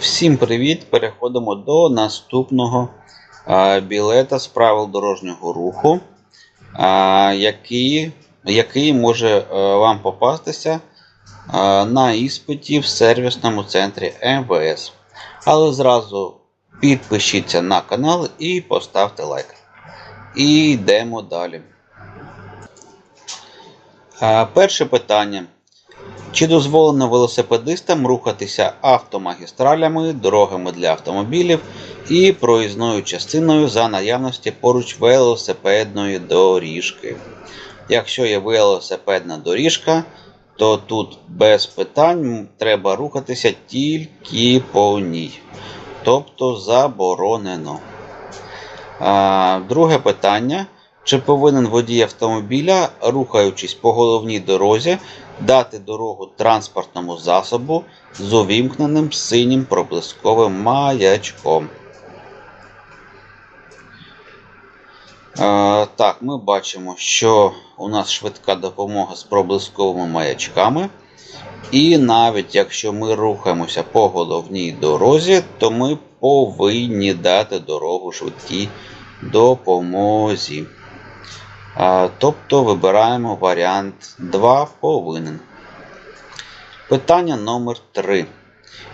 Всім привіт! Переходимо до наступного е, білета з правил дорожнього руху, е, який, який може е, вам попастися е, на іспиті в сервісному центрі МВС. Але зразу підпишіться на канал і поставте лайк. І йдемо далі. Е, Перше питання. Чи дозволено велосипедистам рухатися автомагістралями, дорогами для автомобілів і проїзною частиною за наявності поруч велосипедної доріжки? Якщо є велосипедна доріжка, то тут без питань треба рухатися тільки по ній. Тобто заборонено. А, Друге питання. Чи повинен водій автомобіля, рухаючись по головній дорозі, дати дорогу транспортному засобу з увімкненим синім проблисковим маячком? Е, так, ми бачимо, що у нас швидка допомога з проблисковими маячками. І навіть якщо ми рухаємося по головній дорозі, то ми повинні дати дорогу швидкій допомозі. Тобто вибираємо варіант 2 повинен. Питання номер 3.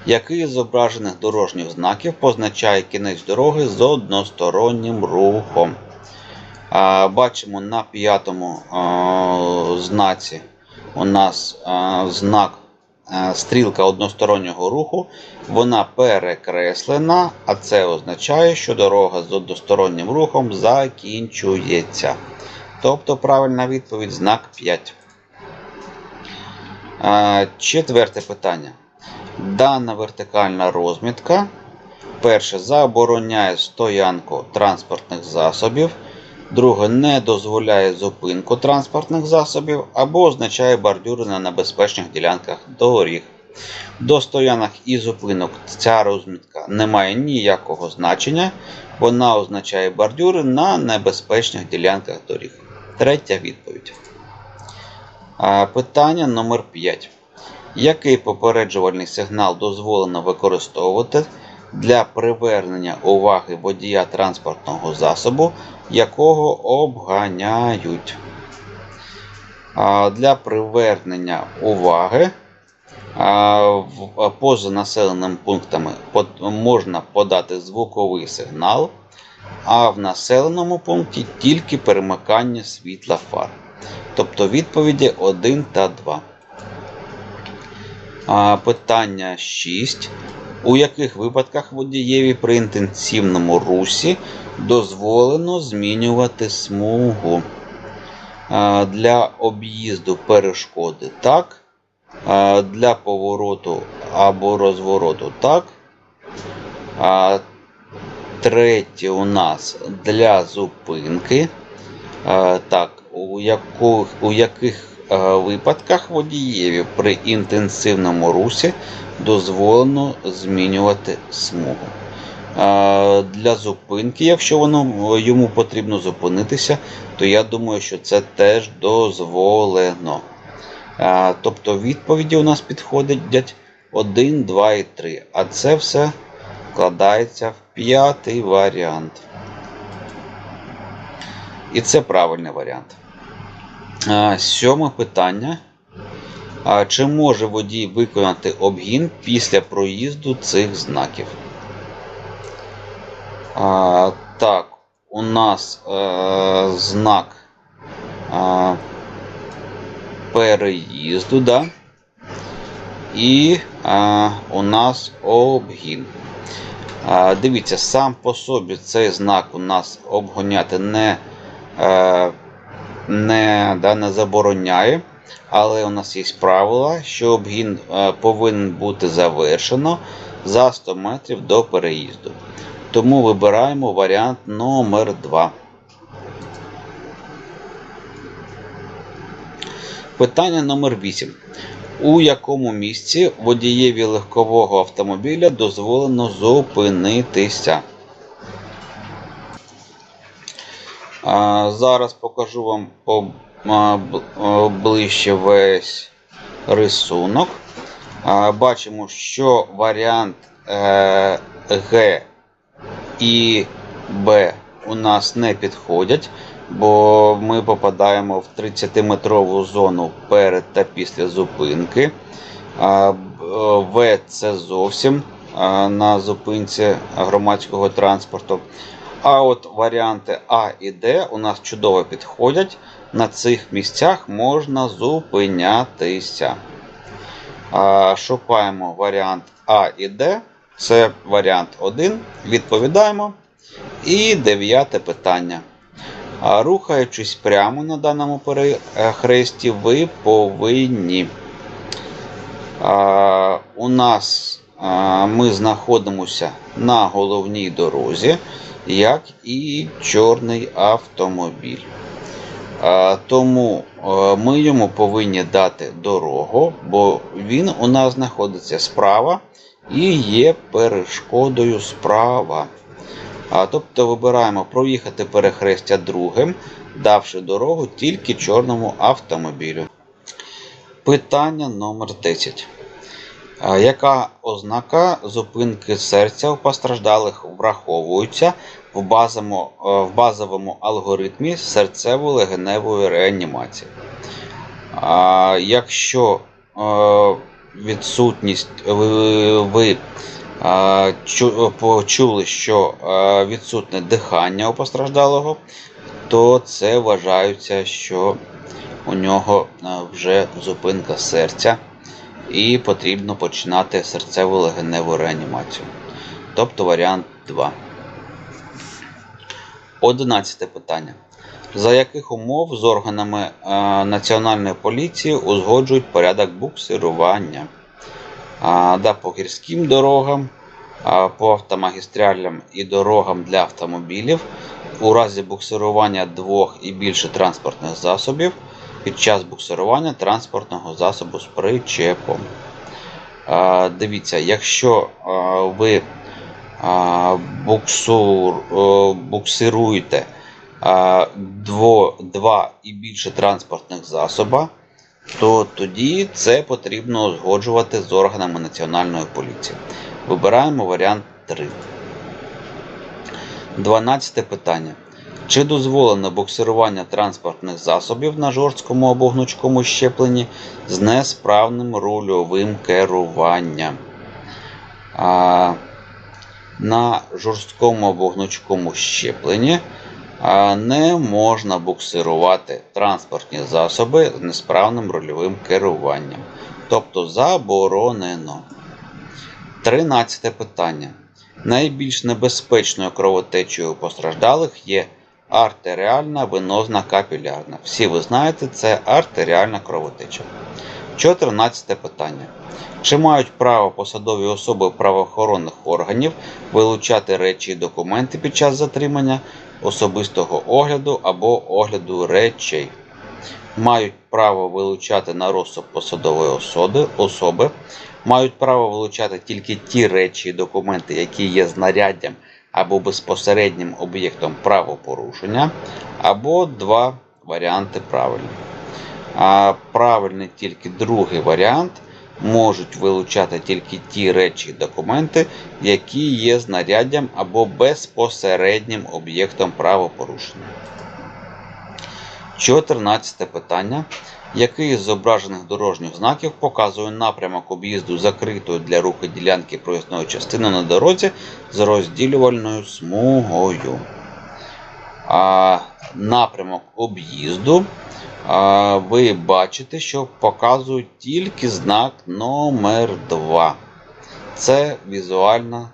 Який із зображених дорожніх знаків позначає кінець дороги з одностороннім рухом? Бачимо на п'ятому знаці у нас знак стрілка одностороннього руху. Вона перекреслена, а це означає, що дорога з одностороннім рухом закінчується. Тобто правильна відповідь знак 5. Четверте питання. Дана вертикальна розмітка. Перше забороняє стоянку транспортних засобів. Друге не дозволяє зупинку транспортних засобів або означає бордюри на небезпечних ділянках доріг. До стоянок і зупинок ця розмітка не має ніякого значення. Вона означає бордюри на небезпечних ділянках доріг. Третя відповідь. Питання номер 5. Який попереджувальний сигнал дозволено використовувати для привернення уваги водія транспортного засобу, якого обганяють? Для привернення уваги поза населеними пунктами можна подати звуковий сигнал, а в населеному пункті тільки перемикання світла фар. Тобто відповіді 1 та 2. А, Питання 6. У яких випадках водієві при інтенсивному русі дозволено змінювати смугу? А, Для об'їзду перешкоди так. А, Для повороту або розвороту так. А, Третє у нас для зупинки. Е, Так, у, яку, у яких е, випадках водієві при інтенсивному русі дозволено змінювати смугу. Е, Для зупинки, якщо воно йому потрібно зупинитися, то я думаю, що це теж дозволено. Тобто відповіді у нас підходять 1, 2 і 3. А це все вкладається в п'ятий варіант. І це правильний варіант. Сьоме питання. Чи може водій виконати обгін після проїзду цих знаків? Так, у нас е, знак переїзду, да? І у нас обгін. Дивіться, сам по собі цей знак у нас обгоняти не, е, не, да, не забороняє, але у нас є правила, що обгін е, повинен бути завершено за 100 метрів до переїзду. Тому вибираємо варіант номер 2. Питання номер 8. У якому місці водієві легкового автомобіля дозволено зупинитися? Зараз покажу вам ближче весь рисунок. Бачимо, що варіант е, Г і Б у нас не підходять, бо ми попадаємо в 30-метрову зону перед та після зупинки. Е, В це зовсім на зупинці громадського транспорту. А от варіанти А і Д у нас чудово підходять. На цих місцях можна зупинятися. Шукаємо варіант А і Д. Це варіант 1. Відповідаємо. І дев'яте питання. Рухаючись прямо на даному перехресті, ви повинні. У нас ми знаходимося на головній дорозі, як і чорний автомобіль. Тому ми йому повинні дати дорогу, бо він у нас знаходиться справа і є перешкодою справа. Тобто вибираємо проїхати перехрестя другим, давши дорогу тільки чорному автомобілю. Питання номер 10. А, Яка ознака зупинки серця у постраждалих враховується в базовому, е, в базовому алгоритмі серцево-легеневої реанімації? Якщо е, відсутність ви, почули, що відсутне дихання у постраждалого, то це вважається, що у нього вже зупинка серця і потрібно починати серцево-легеневу реанімацію. Тобто варіант 2. Одинадцяте питання. За яких умов з органами Національної поліції узгоджують порядок буксирування? Да, по гірським дорогам, по автомагістралям і дорогам для автомобілів у разі буксирування двох і більше транспортних засобів під час буксирування транспортного засобу з причепом. Дивіться, якщо ви буксур, буксируєте два і більше транспортних засоба, то тоді це потрібно узгоджувати з органами Національної поліції. Вибираємо варіант 3. 12 питання. Чи дозволено буксирування транспортних засобів на жорсткому або гнучкому щепленні з несправним рульовим керуванням? А, на жорсткому або гнучкому щепленні не можна буксирувати транспортні засоби з несправним рульовим керуванням. Тобто заборонено. 13 питання. Найбільш небезпечною кровотечею постраждалих є артеріальна венозна капілярна. Всі ви знаєте, це артеріальна кровотеча. 14 питання. Чи мають право посадові особи правоохоронних органів вилучати речі і документи під час затримання, особистого огляду або огляду речей? Мають право вилучати на розсуд посадової особи, особи, мають право вилучати тільки ті речі і документи, які є знаряддям або безпосереднім об'єктом правопорушення, або два варіанти правильні. А правильний тільки другий варіант можуть вилучати тільки ті речі і документи, які є знаряддям або безпосереднім об'єктом правопорушення. 14 питання. Який із зображених дорожніх знаків показує напрямок об'їзду закритої для руху ділянки проїзної частини на дорозі з розділювальною смугою? А, напрямок об'їзду ви бачите, що показують тільки знак номер 2 Це візуально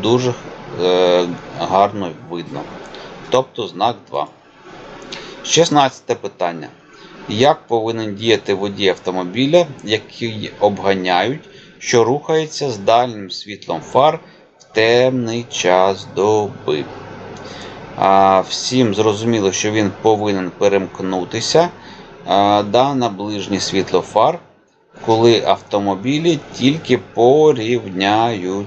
дуже е, гарно видно. Тобто знак 2. 16 питання. Як повинен діяти водій автомобіля, який обганяють, що рухається з дальнім світлом фар в темний час доби? Всім зрозуміло, що він повинен перемкнутися да, на ближнє світло фар, коли автомобілі тільки порівняються.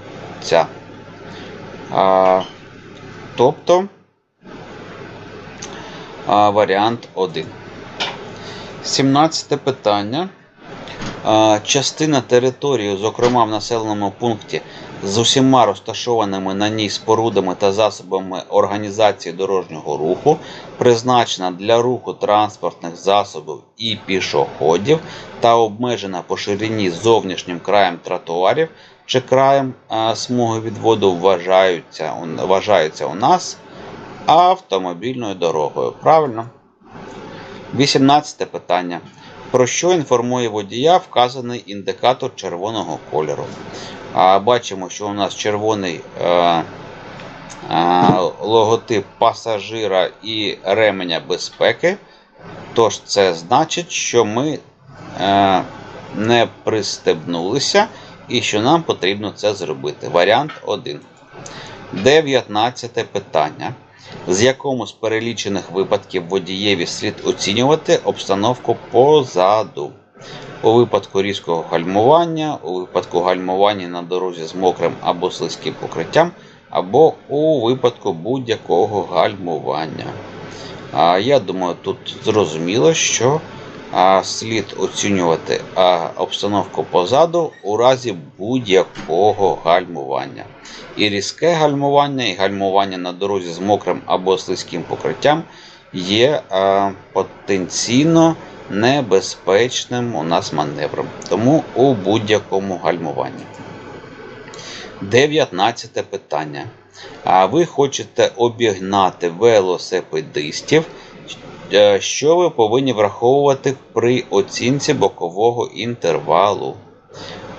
Тобто варіант 1. 17 питання. Частина території, зокрема в населеному пункті, з усіма розташованими на ній спорудами та засобами організації дорожнього руху, призначена для руху транспортних засобів і пішоходів та обмежена по ширині зовнішнім краєм тротуарів чи краєм е, смуги відводу вважаються, вважаються у нас автомобільною дорогою. Правильно? 18 питання. Про що інформує водія вказаний індикатор червоного кольору? Бачимо, що у нас червоний е, е, логотип пасажира і ременя безпеки. Тож це значить, що ми е, не пристебнулися і що нам потрібно це зробити. Варіант 1. 19 питання. З якому з перелічених випадків водієві слід оцінювати обстановку позаду? У випадку різкого гальмування, у випадку гальмування на дорозі з мокрим або слизьким покриттям, або у випадку будь-якого гальмування. Я думаю, тут зрозуміло, що слід оцінювати обстановку позаду у разі будь-якого гальмування. І різке гальмування, і гальмування на дорозі з мокрим або слизьким покриттям є потенційно небезпечним у нас маневром. Тому у будь-якому гальмуванні. 19 питання. А ви хочете обігнати велосипедистів? Е, Що ви повинні враховувати при оцінці бокового інтервалу?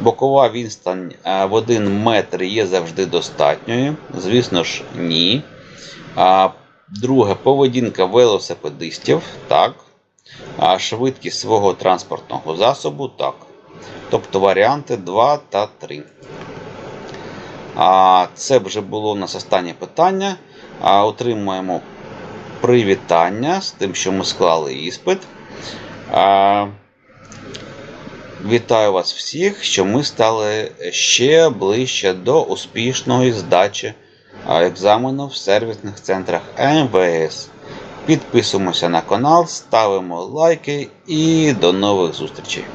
Бокова відстань е, в 1 метр є завжди достатньою. Звісно ж, ні. Друге, поведінка велосипедистів. Так. А швидкість свого транспортного засобу так. Тобто варіанти 2 та 3. А, Це вже було у нас останнє питання. А, Отримуємо привітання з тим, що ми склали іспит. А, Вітаю вас всіх, що ми стали ще ближче до успішної здачі екзамену в сервісних центрах МВС. Підписуємося на канал, ставимо лайки і до нових зустрічей.